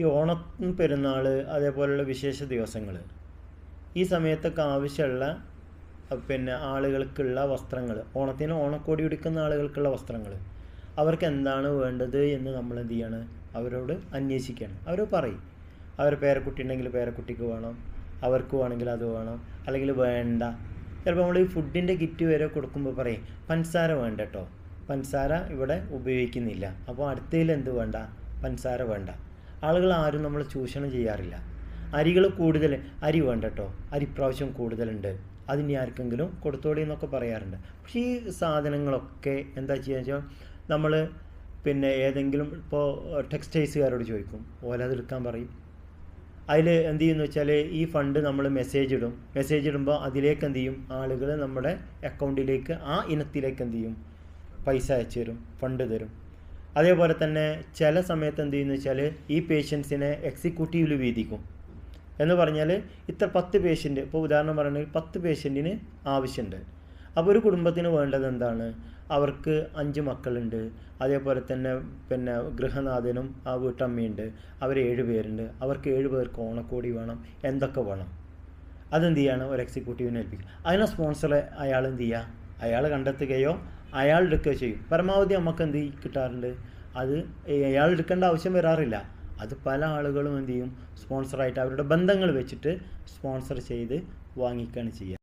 ഈ ഓണം പെരുന്നാൾ അതേപോലെയുള്ള വിശേഷ ദിവസങ്ങൾ ഈ സമയത്തൊക്കെ ആവശ്യമുള്ള പിന്നെ ആളുകൾക്കുള്ള വസ്ത്രങ്ങൾ ഓണത്തിന് ഓണക്കോടി ഉടുക്കുന്ന ആളുകൾക്കുള്ള വസ്ത്രങ്ങൾ അവർക്ക് എന്താണ് വേണ്ടത് എന്ന് നമ്മൾ എന്ത് ചെയ്യാണ്? അവരോട് അന്വേഷിക്കണം. അവർ പറയും. അവർ പേരക്കുട്ടി ഉണ്ടെങ്കിൽ പേരക്കുട്ടിക്ക് വേണം. അവർക്ക് വേണമെങ്കിൽ അത് വേണം. അല്ലെങ്കിൽ വേണ്ട. ചിലപ്പോൾ നമ്മൾ ഈ ഫുഡിന്റെ കിറ്റ് വരെ കൊടുക്കുമ്പോൾ പറയും പഞ്ചസാര വേണ്ട കേട്ടോ പഞ്ചസാര ഇവിടെ ഉപയോഗിക്കുന്നില്ല. അപ്പോൾ അടുത്തതിൽ എന്ത് വേണ്ട? പഞ്ചസാര വേണ്ട. ആളുകൾ ആരും നമ്മൾ ചൂഷണം ചെയ്യാറില്ല. അരികൾ കൂടുതൽ അരി വേണ്ട കേട്ടോ അരി പ്രാവശ്യം കൂടുതലുണ്ട്. അതിന് ആർക്കെങ്കിലും കൊടുത്തോളി എന്നൊക്കെ പറയാറുണ്ട്. പക്ഷേ ഈ സാധനങ്ങളൊക്കെ എന്താ ചെയ്യുക വെച്ചാൽ നമ്മൾ പിന്നെ ഏതെങ്കിലും ഇപ്പോൾ ടെക്സ്റ്റൈൽസുകാരോട് ചോദിക്കും. ഓല അതെടുക്കാൻ പറയും. അതിൽ എന്ത് ചെയ്യുന്നു വെച്ചാൽ ഈ ഫണ്ട് നമ്മൾ മെസ്സേജ് ഇടും. മെസ്സേജ് ഇടുമ്പോൾ അതിലേക്ക് എന്ത് ചെയ്യും? ആളുകൾ നമ്മുടെ അക്കൗണ്ടിലേക്ക് ആ ഇനത്തിലേക്ക് എന്ത് ചെയ്യും? പൈസ അയച്ചു തരും. ഫണ്ട് തരും. അതേപോലെ തന്നെ ചില സമയത്ത് എന്ത് ചെയ്യുന്നു വെച്ചാൽ ഈ പേഷ്യൻസിനെ എക്സിക്യൂട്ടീവിൽ വീതിക്കും. എന്ന് പറഞ്ഞാൽ ഇത്ര പത്ത് പേഷ്യന്റ് ഇപ്പോൾ ഉദാഹരണം പറയുകയാണെങ്കിൽ പത്ത് പേഷ്യന്റിന് ആവശ്യമുണ്ട് അപ്പോൾ ഒരു കുടുംബത്തിന് വേണ്ടത് എന്താണ്? അവർക്ക് അഞ്ച് മക്കളുണ്ട്. അതേപോലെ തന്നെ പിന്നെ ഗൃഹനാഥനും ആ വീട്ടമ്മയുണ്ട്. അവർ ഏഴ് പേരുണ്ട്. അവർക്ക് ഏഴ് പേർക്ക് ഓണക്കോടി വേണം. എന്തൊക്കെ വേണം? അതെന്ത് ചെയ്യാണ്? ഒരു എക്സിക്യൂട്ടീവിനെ ഏൽപ്പിക്കുക അതിനെ സ്പോൺസർ അയാൾ എന്ത് ചെയ്യുക? അയാൾ കണ്ടെത്തുകയോ അയാൾ എടുക്കുക ചെയ്യും. പരമാവധി നമുക്ക് എന്ത് കിട്ടാറുണ്ട്. അത് അയാൾ എടുക്കേണ്ട ആവശ്യം വരാറില്ല. അത് പല ആളുകളും എന്ത് ചെയ്യും? സ്പോൺസറായിട്ട് അവരുടെ ബന്ധങ്ങൾ വെച്ചിട്ട് സ്പോൺസർ ചെയ്ത് വാങ്ങിക്കുകയാണ് ചെയ്യുക.